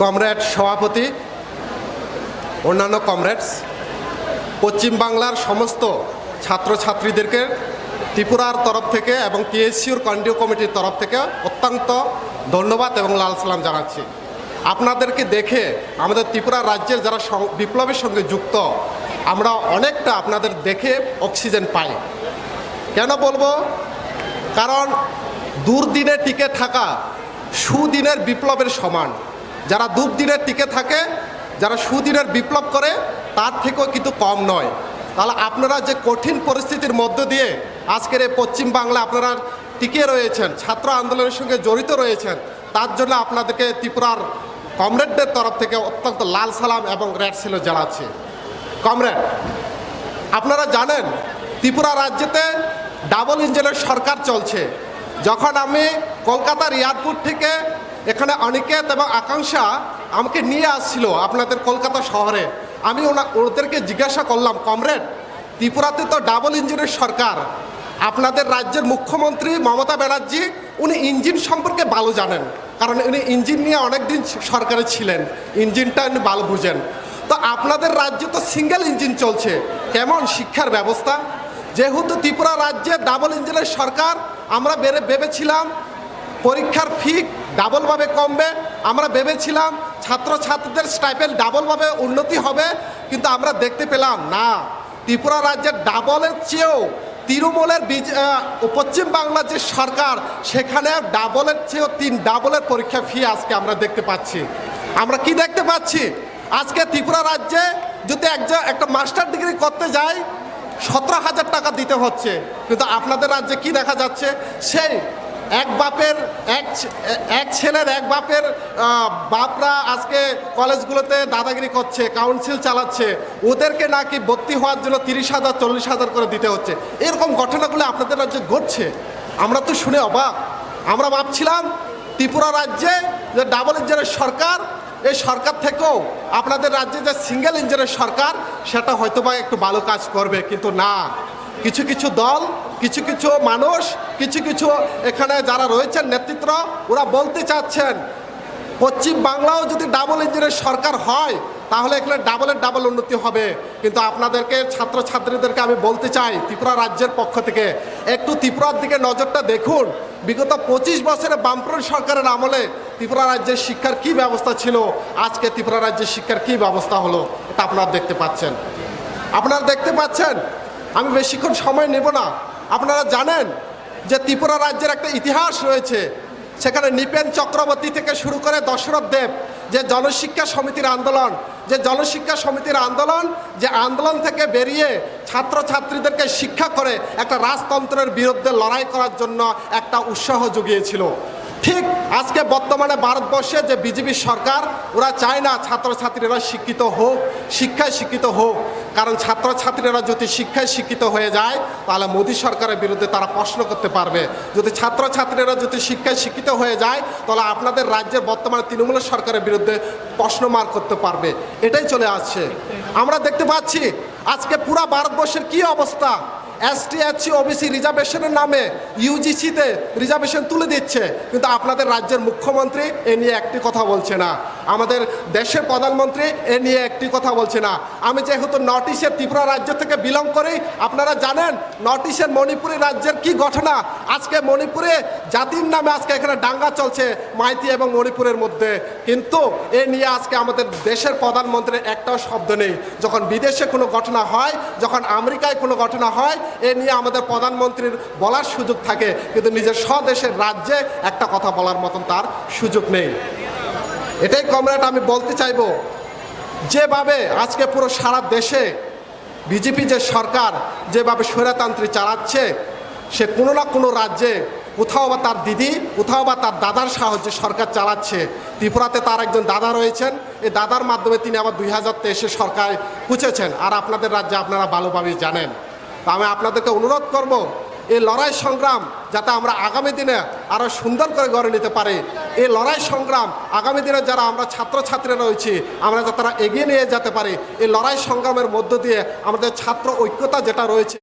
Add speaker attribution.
Speaker 1: Comrade সভাপতি, অন্যান্য comrades পশ্চিমবাংলার সমস্ত ছাত্রছাত্রীদেরকে ত্রিপুরার তরফ থেকে এবং টিএসসিউর কন্ডিও কমিটির তরফ থেকে অত্যন্ত ধন্যবাদ এবং লাল সালাম জানাচ্ছি। আপনাদেরকে দেখে আমাদের ত্রিপুরা রাজ্যের যারা বিপ্লবের সঙ্গে যুক্ত, আমরা অনেকটা আপনাদের দেখে অক্সিজেন পাই। কেন বলব? কারণ দুর্দিনে টিকে থাকা সুদিনের বিপ্লবের সমান। যারা দুর্দিনের টিকে থাকে, যারা সুদিনের বিপ্লব করে, তার থেকেও কিন্তু কম নয়। তাহলে আপনারা যে কঠিন পরিস্থিতির মধ্য দিয়ে আজকের এই পশ্চিম বাংলা আপনারা টিকে রয়েছেন, ছাত্র আন্দোলনের সঙ্গে জড়িত রয়েছেন, তার জন্য আপনাদেরকে ত্রিপুরার কমরেডদের তরফ থেকে অত্যন্ত লাল সালাম এবং রেড সিলো জানাচ্ছি। কমরেড, আপনারা জানেন, ত্রিপুরা রাজ্যেতে ডাবল ইঞ্জিনের সরকার চলছে। যখন আমি কলকাতার এয়ারপোর্ট থেকে এখানে অনিকেত এবং আকাঙ্ক্ষা আমাকে নিয়ে আসছিল আপনাদের কলকাতা শহরে। আমি ওনা ওদেরকে জিজ্ঞাসা করলাম, কমরেড, ত্রিপুরাতে তো ডাবল ইঞ্জিনের সরকার। আপনাদের রাজ্যের মুখ্যমন্ত্রী মমতা ব্যানার্জি, উনি ইঞ্জিন সম্পর্কে ভালো জানেন। কারণ উনি ইঞ্জিন নিয়ে অনেকদিন সরকারে ছিলেন। ইঞ্জিনটা উনি ভালো বুঝেন। তো আপনাদের রাজ্যে তো সিঙ্গেল ইঞ্জিন চলছে। কেমন শিক্ষার ব্যবস্থা? যেহেতু ত্রিপুরা রাজ্যে ডাবল ইঞ্জিনের সরকার, আমরা বেড়ে ভেবেছিলাম পরীক্ষার ফি ডাবলভাবে কমবে। আমরা ভেবেছিলাম ছাত্রছাত্রীদের স্টাইপেল ডাবলভাবে উন্নতি হবে, কিন্তু আমরা দেখতে পেলাম না। ত্রিপুরা রাজ্যের ডাবলের চেয়েও তৃণমূলের পশ্চিম বাংলার যে সরকার সেখানে ডাবলের চেয়েও তিন ডাবলের পরীক্ষা ফি আজকে আমরা দেখতে পাচ্ছি। আমরা কি দেখতে পাচ্ছি? আজকে ত্রিপুরা রাজ্যে যদি একজন একটা মাস্টার ডিগ্রি করতে যায়, সতেরো হাজার টাকা দিতে হচ্ছে। কিন্তু আপনাদের রাজ্যে কি দেখা যাচ্ছে? সেই এক বাপের, এক এক ছেলের এক বাপের বাপরা আজকে কলেজগুলোতে দাদাগিরি করছে, কাউন্সিল চালাচ্ছে। ওদেরকে নাকি ভর্তি হওয়ার জন্য তিরিশ হাজার, চল্লিশ হাজার করে দিতে হচ্ছে। এরকম ঘটনাগুলো আপনাদের রাজ্যে ঘটছে? আমরা তো শুনে অবাক। আমরা ভাবছিলাম ত্রিপুরা রাজ্যে যে ডাবল ইঞ্জিনের সরকার, এই সরকার থেকেও আপনাদের রাজ্যে যে সিঙ্গেল ইঞ্জিনের সরকার, সেটা হয়তো বা একটু ভালো কাজ করবে, কিন্তু না। কিছু কিছু দল কিছু কিছু মানুষ, কিছু কিছু এখানে যারা রয়েছেন নেতৃত্ব, ওরা বলতে চাচ্ছেন, পশ্চিম বাংলাও যদি ডাবল ইঞ্জিনের সরকার হয়, তাহলে এখানে ডাবলের ডাবল উন্নতি হবে। কিন্তু আপনাদেরকে, ছাত্রছাত্রীদেরকে আমি বলতে চাই, ত্রিপুরা রাজ্যের পক্ষ থেকে, একটু ত্রিপুরার দিকে নজরটা দেখুন। বিগত পঁচিশ বছরে বামফ্রন্ট সরকারের আমলে ত্রিপুরা রাজ্যের শিক্ষার কি ব্যবস্থা ছিল? আজকে ত্রিপুরা রাজ্যের শিক্ষার কি ব্যবস্থা হলো? এটা আপনারা দেখতে পাচ্ছেন। আপনারা দেখতে পাচ্ছেন, আমি বেশিক্ষণ সময় নেব না। আপনারা জানেন যে ত্রিপুরা রাজ্যের একটা ইতিহাস রয়েছে। সেখানে নিপেন চক্রবর্তী থেকে শুরু করে দশরথ দেব, যে জনশিক্ষা সমিতির আন্দোলন, যে জনশিক্ষা সমিতির আন্দোলন, যে আন্দোলন থেকে বেরিয়ে ছাত্রছাত্রীদেরকে শিক্ষা করে একটা রাজতন্ত্রের বিরুদ্ধে লড়াই করার জন্য একটা উৎসাহ জুগিয়েছিল। ঠিক আজকে বর্তমানে ভারতবর্ষে যে বিজেপি সরকার, ওরা চায় না ছাত্রছাত্রীরা শিক্ষিত হোক, শিক্ষায় শিক্ষিত হোক। কারণ ছাত্রছাত্রীরা যদি শিক্ষায় শিক্ষিত হয়ে যায়, তাহলে মোদী সরকারের বিরুদ্ধে তারা প্রশ্ন করতে পারবে। যদি ছাত্রছাত্রীরা যদি শিক্ষায় শিক্ষিত হয়ে যায়, তাহলে আপনাদের রাজ্যের বর্তমানে তৃণমূল সরকারের বিরুদ্ধে প্রশ্ন মার করতে পারবে। এটাই চলে আসছে। আমরা দেখতে পাচ্ছি, আজকে পুরা ভারতবর্ষের কি অবস্থা? এসটি এসসি ওবিসি রিজার্ভেশনের নামে ইউজিসিতে রিজার্ভেশন তুলে দিচ্ছে। কিন্তু আপনাদের রাজ্যের মুখ্যমন্ত্রী এ নিয়ে একটি কথা বলছে না। আমাদের দেশের প্রধানমন্ত্রী এ নিয়ে একটি কথা বলছে না। আমি যেহেতু নর্থ ইস্টের ত্রিপুরা রাজ্য থেকে বিলং করি, আপনারা জানেন নর্থ ইস্টের মণিপুরি রাজ্যের কি ঘটনা? আজকে মণিপুরে জাতির নামে আজকে এখানে দাঙ্গা চলছে মাইতি এবং মণিপুরের মধ্যে। কিন্তু এ নিয়ে আজকে আমাদের দেশের প্রধানমন্ত্রীর একটাও শব্দ নেই। যখন বিদেশে কোনো ঘটনা হয়, যখন আমেরিকায় কোনো ঘটনা হয় এ নিয়ে আমাদের প্রধানমন্ত্রীর বলার সুযোগ থাকে, কিন্তু নিজের স্বদেশের রাজ্যে একটা কথা বলার মতন তার সুযোগ নেই। এটাই কমরেড, আমি বলতে চাইব, যেভাবে আজকে পুরো সারা দেশে বিজেপি যে সরকার, যেভাবে স্বৈরতান্ত্রিক চালাচ্ছে, সে কোনো না কোনো রাজ্যে কোথাও বা তার দিদি, কোথাও বা তার দাদার সাহায্যে সরকার চালাচ্ছে। ত্রিপুরাতে তার একজন দাদা রয়েছেন, এই দাদার মাধ্যমে তিনি আবার দুই হাজার তেইশে সরকার পুছেছেন আর আপনাদের রাজ্যে আপনারা ভালোভাবেই জানেন। তা আমি আপনাদেরকে অনুরোধ করব, এই লড়াই সংগ্রাম যাতে আমরা আগামী দিনে আরও সুন্দর করে গড়ে নিতে পারি। এই লড়াই সংগ্রাম আগামী দিনে যারা আমরা ছাত্রছাত্রীরা রয়েছি, আমরা যাতে তারা এগিয়ে নিয়ে যেতে পারি। এই লড়াই সংগ্রামের মধ্য দিয়ে আমাদের ছাত্র ঐক্যতা যেটা রয়েছে